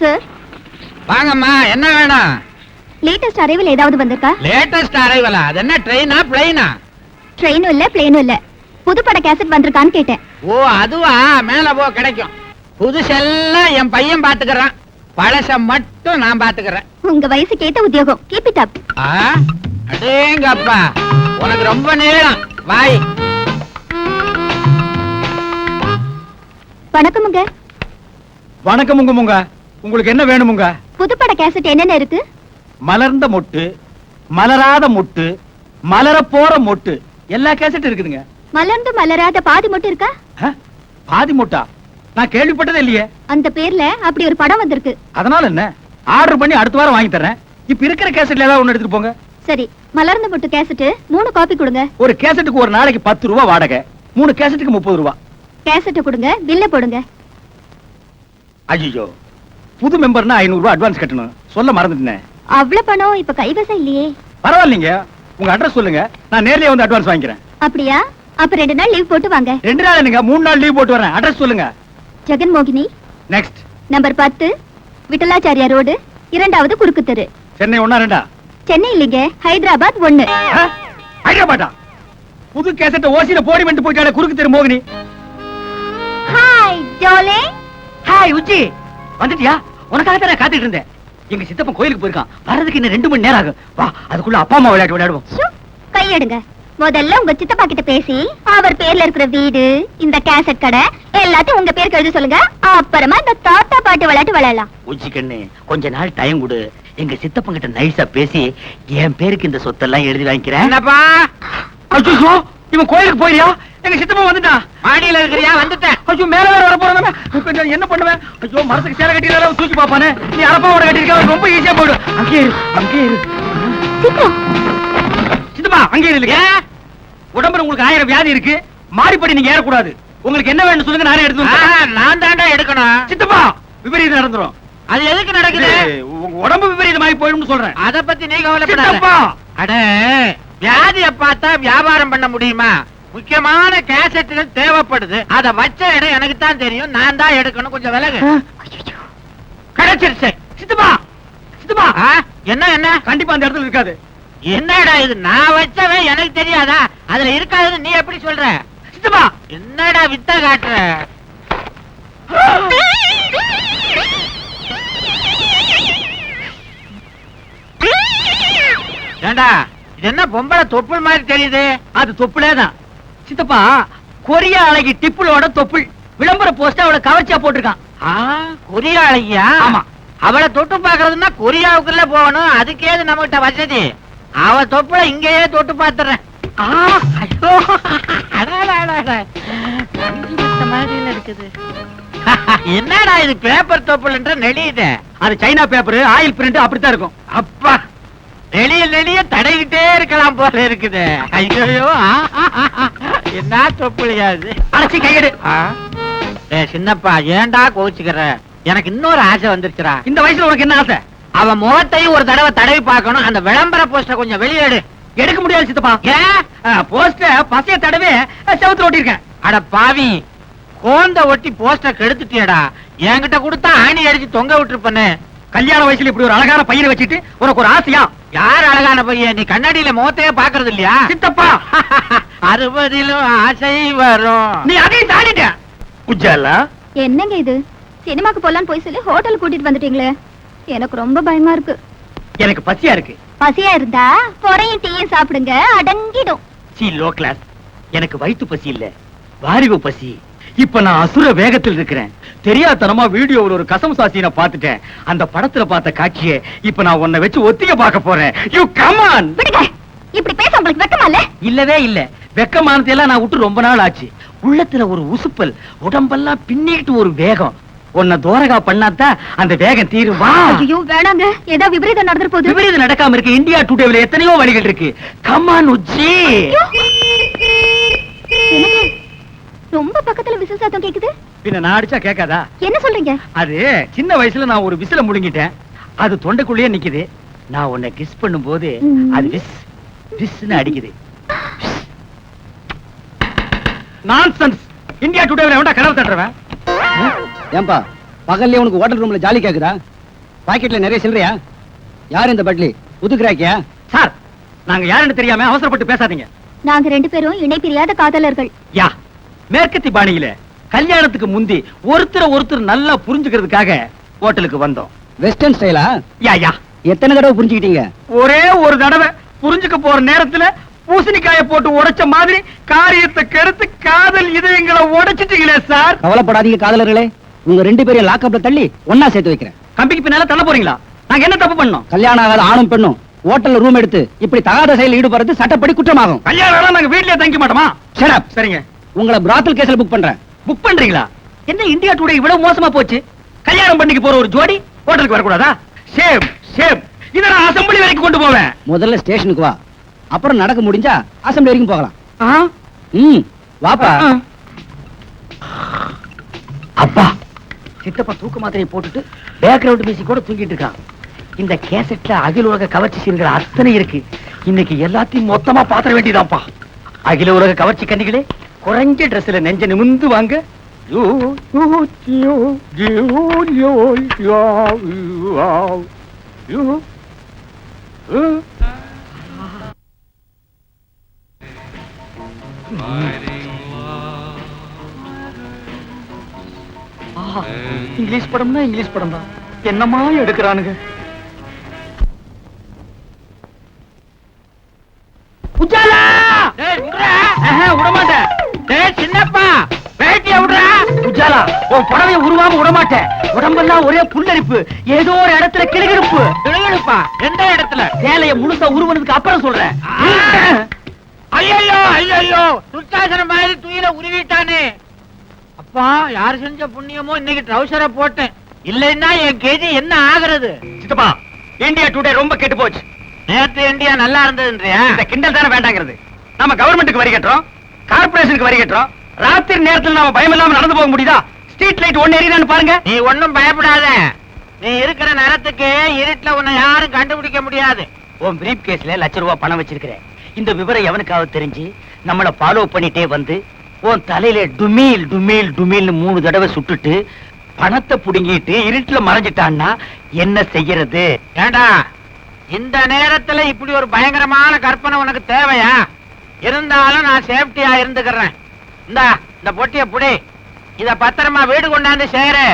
Sir வாங்கம்மா என்ன வேணும்? லேட்டஸ்ட் அரைவல் ஏதாவது வந்திருக்கா? லேட்டஸ்ட் அரைவலா அது என்ன ட்ரெயினா பிளைனா ட்ரெயினும் இல்ல பிளேனும் இல்ல. புதுப்பட கேசட் வந்திருக்கான்னு கேட்டேன். ஓ அதுவா? மேல போ கிடைக்கும். புதுசெல்லாம் என் பையன் பாத்துக்கறான் பழச மட்டும் நான் பாத்துக்கறேன் உங்க வயசுக்கு ஏத்த உத்தியோகம். கீப் இட் அப் ஆ? அடேங்கப்பா. உனக்கு ரொம்ப நீளம் வாய் வணக்கமுங்க வணக்கம் உங்க முங்க உங்களுக்கு என்ன வேணுமுங்க? புதுப்பட கேசட் என்னென்ன இருக்கு? மலர்ந்த மொட்டு மலராத மொட்டு மலர போற மொட்டு எல்லா கேசட் இருக்குதுங்க. மலர்ந்து மலராத பாதி மட்டும் இருக்கா? பாதி மொட்டா? நான் கேள்விப்பட்டதே இல்லையே. அந்த பேர்ல அப்படி ஒரு படம் வந்திருக்கு. அதனால என்ன? ஆர்டர் பண்ணி அடுத்த வாரம் வாங்கி தர்றேன். இப்ப இருக்கிற கேசட்ல ஏதாவது ஒண்ணு எடுத்துட்டு போங்க. சரி மலர்ந்த மொட்டு கேசட் மூணு காப்பி கொடுங்க. ஒரு கேசட்டுக்கு ஒரு நாளைக்கு பத்து ரூபா வாடகை. மூணு கேசட்டுக்கு முப்பது ரூபா. கேசட்டை கொடுங்க பில்ல போடுங்க. ஐயோ புது மெம்பர்னா ஐநூறு ரூபாய் அட்வான்ஸ் கட்டணும். சொல்ல மறந்துட்டேன். அவ்வளவு பணம் இப்ப கைவசம் இல்லையே. பரவாயில்லைங்க. உங்க அட்ரஸ் சொல்லுங்க. நான் நேர்லயே வந்து அட்வான்ஸ் வாங்கிக்கிறேன். அப்படியா? அப்ப ரெண்டு நாள் லீவ் போட்டு வாங்க. ரெண்டு நாள் என்னங்க மூணு நாள் லீவ் போட்டு வரேன். அட்ரஸ் சொல்லுங்க. ஜெகன் மோகினி. நெக்ஸ்ட் நம்பர் பத்து விட்டலாச்சாரியா ரோடு இரண்டாவது குறுக்கு தெரு சென்னை ஒண்ணா ரெண்டா? சென்னை இல்லைங்க ஹைதராபாத் ஒண்ணு? ஹைதராபாத்தா? புது கேசட்ட ஓசியில போடி வந்து போயிட்டாலே குறுக்கு தெரு மோகினி. ஹாய் ஜோலே ஹாய் உச்சி. வந்துட்டியா? உனக்காக தான் நான் காத்துட்டு இருந்தேன். எங்க சித்தப்பன் கோயிலுக்கு போயிருக்கான். வர்றதுக்கு இன்னும் ரெண்டு மணி நேரம் ஆகும். வா அதுக்குள்ள அப்பா அம்மா விளையாட்டு விளையாடுவோம். கையெடுங்க. முதல்ல உங்க சித்தப்பா கிட்ட பேசி அவர் பேர்ல இருக்கிற வீடு இந்த கேசட் கடை எல்லாத்தையும் உங்க பேருக்கு எழுத சொல்லுங்க. அப்புறமா இந்த தாத்தா பாட்டு விளையாட்டு விளையாடலாம். உச்சி கண்ணு கொஞ்ச நாள் டைம் கொடு. எங்க சித்தப்பன் கிட்ட நைஸா பேசி என் பேருக்கு இந்த சொத்தெல்லாம் எழுதி வாங்கிக்கிறேன். இவன் கோயிலுக்கு போயிரியா எங்க சித்தப்பன் வந்துட்டான் மாடியில இருக்கிறியா? வந்துட்டேன். ஐயோ மேல வேற வர போறானே என்ன பண்ணுவேன்? ஐயோ மரத்துக்கு சேலை கட்டினால தூக்கி பாப்பானே நீ அரப்பாவோட கட்டிருக்க ரொம்ப ஈஸியா போயிடும். அங்கே இரு அங்கே இரு. சித்தப்பா. அங்கே இரு. ஏன்? உடம்புல உங்களுக்கு ஆயிரம் வியாதி இருக்கு. மாடிப்படி நீங்க ஏறக்கூடாது. உங்களுக்கு என்ன வேணும் சொல்லுங்க நானே எடுத்து. நான் தாண்டா எடுக்கணும். சித்தப்பா விபரீதம் நடந்துரும். அது எதுக்கு நடக்குது? உங்க உடம்பு விபரீதமாயி போயிடும்னு சொல்றேன். அத பத்தி நீ கவலைப்படாத. சித்தப்பா! அட வியாதிய பார்த்தா வியாபாரம் பண்ண முடியுமா? முக்கியமான கேசட்டுகள் தேவைப்படுது. அத வச்ச இடம் எனக்கு தான் தெரியும். நான் தான் எடுக்கணும். கொஞ்சம் விலகு. கிடைச்சிருச்சு. சித்தப்பா சித்தப்பா என்ன என்ன? கண்டிப்பா அந்த இடத்துல இருக்காது. என்னடா இது? நான் வச்சவன் எனக்கு தெரியாதா? அதுல இருக்காதுன்னு நீ எப்படி சொல்ற? சித்தப்பா என்னடா வித்த காட்டுற? ஏண்டா இது என்ன பொம்பளை தொப்புள் மாதிரி தெரியுது? அது தொப்புளே தான். சித்தப்பா கொரியா அழகி டிப்புளோட தொப்புள். விளம்பர போஸ்ட் அவளை கவர்ச்சியா போட்டிருக்கான். ஆ, கொரியா அழகியா? ஆமா. அவளை தொட்டு பாக்குறதுன்னா கொரியாவுக்குள்ள போகணும். அதுக்கேது நம்மகிட்ட வசதி. அவ தொப்புல இங்கேயே தொட்டு பாத்துறேன் ஆ, ஐயோ, அடாடா, அடாடா. பஞ்சு மெத்த மாதிரில இருக்குது. என்னடா இது பேப்பர் தொப்புலன்ற நெளியுது அது சைனா பேப்பர் ஆயில் பிரிண்ட் அப்படித்தான் இருக்கும். அப்பா. நெளிய நெளிய தடைகிட்டே இருக்கலாம் போல இருக்குது. ஐயோ என்ன தொப்புளியா இது அடைச்சி கையெடு. சின்னப்பா ஏன்டா கோச்சுக்கிற எனக்கு இன்னொரு ஆசை வந்துருச்சுடா. இந்த வயசுல உனக்கு என்ன ஆசை? அவன் முகத்தையும் ஒரு தடவை தடவி பார்க்கணும். அந்த விளம்பர போஸ்டர் கொஞ்சம் வெளியேடு எடுக்க முடியாது சித்தப்பா. ஏன் போஸ்ட பசைய தடவை செவத்துல ஓட்டிருக்கேன் அட பாவி கோந்த ஒட்டி போஸ்டர் கெடுத்துட்டியடா. என்கிட்ட கொடுத்தா ஆணி அடிச்சு தொங்க விட்டுருப்பனே. கல்யாண வயசுல இப்படி ஒரு அழகான பையனை வச்சுட்டு உனக்கு ஒரு ஆசையா? யார் அழகான பையன்? நீ கண்ணாடியில முகத்தையே பாக்குறது இல்லையா? சித்தப்பா! அறுபதிலும் ஆசை வரும். நீ அதையும் தாண்டிட்ட! உஜாலா என்னங்க இது? சினிமாக்கு போலான்னு போய் சொல்லி ஹோட்டல் கூட்டிட்டு வந்துட்டீங்களே. எனக்கு ரொம்ப பயமா இருக்கு. எனக்கு பசியா இருக்கு. பசியா இருந்தா பொறையும் டீயும் சாப்பிடுங்க அடங்கிடும். சி லோ கிளாஸ் எனக்கு வயிற்று பசி இல்ல. வாரிவு பசி. இப்ப நான் அசுர வேகத்தில் இருக்கிறேன். தெரியாதனமா வீடியோவில் ஒரு கசம் சாசினை பார்த்துட்டேன். அந்த படத்துல பார்த்த காட்சியை இப்ப நான் உன்னை வச்சு ஒத்திக பார்க்க போறேன். யூ கமான் விடுங்க. இப்படி பேச உங்களுக்கு வெக்கமா இல்ல? இல்லவே இல்ல. வெக்கமானத்தை எல்லாம் நான் விட்டு ரொம்ப நாள் ஆச்சு. உள்ளத்துல ஒரு உசுப்பல் உடம்பெல்லாம் பின்னிட்டு ஒரு வேகம். உன்னை தோரகா பண்ணாதான் அந்த வேகம் தீரும். வா! ஐயோ வேணாங்க. ஏதோ விபரீதம் நடந்துற போகுது விபரீதம் நடக்காம இருக்கு. இந்தியா டுடேவில் எத்தனையோ வழிகள் இருக்கு. கமான் உச்சி! ரொம்ப பக்கத்துல விசில் சத்தம் கேக்குது. பின்ன நான் அடிச்சா கேட்காதா? என்ன சொல்றீங்க? அது சின்ன வயசுல நான் ஒரு விசில முழுங்கிட்டேன் அது தொண்டைக்குள்ளேயே நிக்குது. நான் உன்னை கிஸ் பண்ணும்போது. அது விஸ் விஸ்னு அடிக்குது. நான்சென்ஸ் இந்தியா டுடேவில் எவன்டா கனவு தட்டுறவன்? ஏன்பா பகல்ல உனக்கு ஹோட்டல் ரூம்ல ஜாலி கேக்குதா? பாக்கெட்ல நிறைய சில்லறையா? யார் இந்த பட்லி? புதுக்குறாக்கியா சார் நாங்க யாருன்னு தெரியாம அவசரப்பட்டு பேசாதீங்க. நாங்க ரெண்டு பேரும் இணை பிரியாத காதலர்கள். யா மேற்கத்தி பாணியில கல்யாணத்துக்கு முந்தி ஒருத்தர் ஒருத்தர் நல்லா புரிஞ்சுக்கிறதுக்காக ஹோட்டலுக்கு வந்தோம். வெஸ்டர்ன் ஸ்டைலா யா யா. எத்தனை தடவை புரிஞ்சுக்கிட்டீங்க? ஒரே ஒரு தடவை புரிஞ்சுக்க போற நேரத்துல பூசணிக்காய போட்டு உடைச்ச மாதிரி காரியத்தை கெடுத்து காதல் இதயங்களை உடைச்சிட்டீங்களே சார். கவலைப்படாதீங்க காதலர்களே. உங்க ரெண்டு பேரையும் லாக்அப்ல தள்ளி ஒன்னா சேர்த்து வைக்கிறேன். கம்பிக்கு பின்னால தள்ள போறீங்களா? நாங்க என்ன தப்பு பண்ணோம்? கல்யாணம் ஆகாத ஆணும் பெண்ணும் ஹோட்டல்ல ரூம் எடுத்து இப்படி தகாத செயலில் ஈடுபடுறது சட்டப்படி குற்றமாகும். கல்யாணம் நாங்க வீட்லயே தங்கிக்க மாட்டோமா. சரிங்க. உங்களை பிராத்தல் கேஸ்ல புக் பண்றேன். புக் பண்றீங்களா? என்ன இந்தியா டுடே இவ்வளவு மோசமா போச்சு? கல்யாணம் பண்ணிக்க போற ஒரு ஜோடி ஹோட்டலுக்கு வரக்கூடாதா? சேம் சேம் இத நான் அசம்பிளி வரைக்கும் கொண்டு போவேன். முதல்ல ஸ்டேஷனுக்கு வா. அப்புறம் நடக்க முடிஞ்சா அசம்பிளி வரைக்கும் போகலாம்? ம் வாப்பா. அப்பா சித்தப்பா தூக்க மாத்திரையை போட்டுட்டு பேக்ரவுண்ட் மியூசிக் கூட தூங்கிட்டு இருக்கான். இந்த கேசட்ல அகில உலக கவர்ச்சி சீன்கள் அத்தனை இருக்கு. இன்னைக்கு எல்லாத்தையும் மொத்தமா பாத்திர வேண்டியதான்ப்பா அகில உலக கவர்ச்சி கண்ணிகளே குறைஞ்ச ட்ரெஸ்ல நெஞ்ச நிமிந்து வாங்க. இங்கிலீஷ் படம்னா இங்கிலீஷ் படம் தான் என்னமா எடுக்கிறானுங்க? உஜாலா! சின்னப்பா வேட்டிய விடுறா. உஜாலா உன் புடவைய உருவாம விடமாட்டேன். உடம்பெல்லாம் ஒரே புல்லரிப்பு ஏதோ ஒரு இடத்துல கிளுகிழுப்பு கிளுகிழுப்பா எந்த இடத்துல. சேலைய முழுசா உருவனதுக்கு அப்புறம் சொல்றேன். ஐயோ ஐயோ துர்த்தாசன மாதிரி துயில உருவிட்டானே. அப்பா யார் செஞ்ச புண்ணியமோ இன்னைக்கு ட்ரௌசரை போட்டேன். இல்லைன்னா என் கேஜி என்ன ஆகுறது? சித்தப்பா இந்தியா டுடே ரொம்ப கெட்டு போச்சு. நேத்து இந்தியா நல்லா இருந்ததுன்றியா? இந்த கிண்டல் தானே வேண்டாங்கிறது. நம்ம கவர்மெண்ட்டுக்கு வரி கட்டுறோம் கார்பரேஷனுக்கு வரி கட்டுறோம் ராத்திரி நேரத்துல நாம பயம் இல்லாம நடந்து போக முடியுதா? ஸ்ட்ரீட் லைட் ஒண்ணு எரியுதான்னு பாருங்க. நீ ஒண்ணும் பயப்படாத. நீ இருக்கிற நேரத்துக்கு இருட்டுல உன்னை யாரும் கண்டுபிடிக்க முடியாது. உன் பிரீப் கேஸ்ல லட்ச ரூபாய் பணம் வச்சிருக்கிறேன் இந்த விவரம் எவனுக்காவது தெரிஞ்சு நம்மள ஃபாலோ பண்ணிட்டே வந்து உன் தலையில டுமீல் டுமீல் டுமீல்னு மூணு தடவை சுட்டுட்டு பணத்தை புடுங்கிட்டு இருட்டுல மறைஞ்சிட்டான்னா என்ன செய்யறது? ஏண்டா இந்த நேரத்துல இப்படி ஒரு பயங்கரமான கற்பனை உனக்கு தேவையா? இருந்தாலும் நான் சேஃப்டியா இருந்துக்கிறேன். இந்தா இந்த பொட்டிய புடி. இத பத்திரமா வீடு கொண்டாந்து சேரு.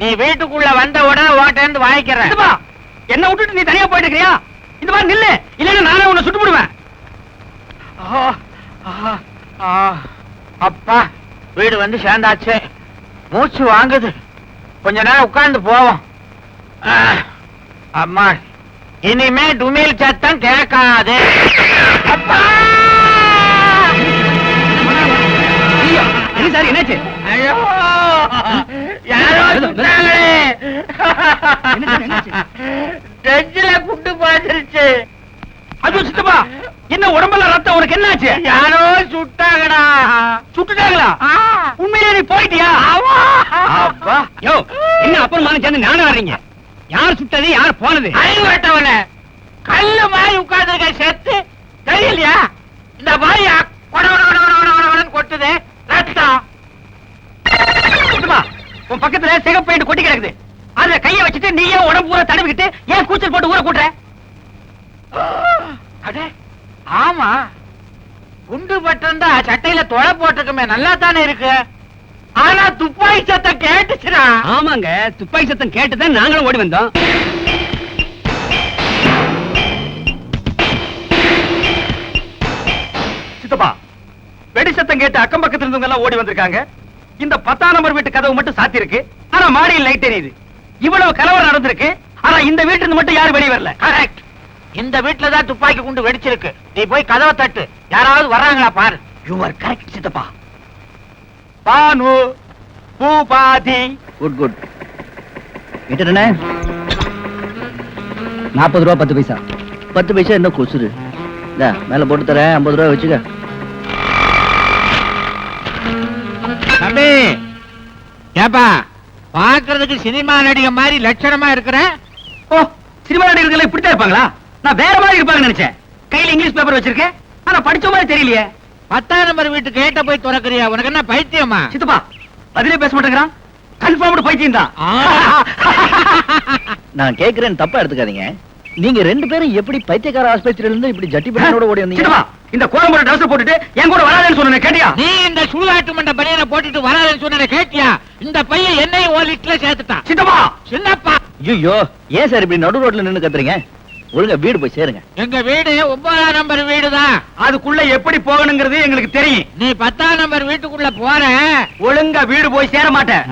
நீ வீட்டுக்குள்ள வந்த உடனே ஓட்டேந்து வாங்கிக்கிறேன். சித்தப்பா என்ன விட்டுட்டு நீ தனியா போயிட்டு இருக்கியா இந்த மாதிரி நில்லு இல்லைன்னா நானே உன்னை சுட்டு விடுவேன். அப்பா வீடு வந்து சேர்ந்தாச்சு. மூச்சு வாங்குது. கொஞ்ச நேரம் உட்கார்ந்து போவோம். அம்மா இனிமே டுமில் சத்தம் கேட்காது. அப்பா! சார் என்னாச்சு? ஐயோ! யாரோ சுட்டாங்களே? டெஞ்சில குண்டு பாய்ச்சிருச்சு அது சித்தப்பா! என்ன உடம்புல ரத்தம் உனக்கு என்னாச்சு? யாரோ சுட்டாங்கடா. சுட்டுட்டாங்களா. உண்மையிலே நீ போயிட்டியா. அப்பா! யோ என்ன அப்புறமான சேர்ந்து நானும் வர்றீங்க? யார் சுட்டது யார் போனது? அறிவட்டவன கல்லு மாதிரி உட்கார்ந்துருக்க செத்து தெரியலையா? இந்த மாதிரி கொட கொட கொட கொட கொட கொடன்னு கொட்டுது. உன் பக்கத்துல சிகப்பு பெயிண்ட் கொட்டி கிடக்குது. அதுல கைய வச்சுட்டு நீயே உடம்பு பூரா தடவிக்கிட்டு ஏன் கூச்சல் போட்டு ஊற கூட்டுற? அடே ஆமா. குண்டு பட்டிருந்தா சட்டையில தொலை போட்டிருக்குமே நல்லா தானே இருக்கு? ஆனா துப்பாக்கி சத்தம் கேட்டுச்சுடா. ஆமாங்க துப்பாக்கி சத்தம் கேட்டுதான் நாங்களும் ஓடி வந்தோம். சத்தம் கேட்டு அக்கம் பக்கத்துல இருந்தவங்க எல்லாம் ஓடி வந்திருக்காங்க. இந்த பத்தாம் நம்பர் வீட்டு கதவு மட்டும் சாத்தி இருக்கு ஆனா மாடியில் லைட் எரியுது இவ்வளவு கலவரம் நடந்திருக்கு. ஆனா இந்த வீட்டுல இருந்து மட்டும் யாரும் வெளியே வரல. கரெக்ட் இந்த வீட்டுல தான் துப்பாக்கி குண்டு வெடிச்சிருக்கு. நீ போய் கதவை தட்டு. யாராவது வர்றாங்களா பாரு. யூ ஆர் கரெக்ட் சித்தப்பா. பானு பூபாதி. குட் குட் விட்டுறனே நாற்பது ரூபா பத்து பைசா. பத்து பைசா என்ன கொசுரு மேல போட்டு தரேன். ஐம்பது ரூபா வச்சுக்க. ஏப்பா பாக்குறதுக்கு சினிமா நடிகை மாதிரி லட்சணமா இருக்கிற? ஓ சினிமா நடிகர்கள் இப்படித்தான் இருப்பாங்களா? நான் வேற மாதிரி இருப்பாங்கன்னு நினைச்சேன். கையில இங்கிலீஷ் பேப்பர் வச்சிருக்கேன். ஆனா படிச்ச மாதிரி தெரியலையே. பத்தாம் நம்பர் வீட்டு கேட்ட போய் திறக்கறியா? உனக்கு என்ன பைத்தியமா? சித்தப்பா பதிலே பேச மாட்டேங்கிறான். கன்ஃபார்ம்டு பைத்தியம் தான் நான் கேக்குறேன் தப்பா எடுத்துக்காதீங்க. நீங்க ரெண்டு பேரும் எப்படி பைத்தியக்கார ஆஸ்பத்திரியில இருந்து இப்படி ஜட்டி பையனோட ஓடி வந்தீங்க? இந்த கோலம்புற ட்ரெஸ் போட்டுட்டு என் கூட வராதேன்னு சொன்னேன் கேட்டியா? நீ இந்த சூதாட்டு மண்ட பனியனை போட்டுட்டு வராதுன்னு சொன்ன கேட்டியா? இந்த பையன் என்னையும் ஓ லிட்ல சேர்த்துட்டான். சித்தப்பா சின்னப்பா! ஐயோ ஏன் சார் இப்படி நடு ரோட்ல நின்னு கத்துறீங்க? ஒழுங்கா வீடு போய் சேருங்க. எங்க வீடு ஒன்பதாம் நம்பர் வீடுதான். அதுக்குள்ள எப்படி போகணுங்கிறது எங்களுக்கு தெரியும். நீ பத்தாம் நம்பர் வீட்டுக்குள்ள போற. ஒழுங்கா வீடு போய் சேர மாட்டேன்.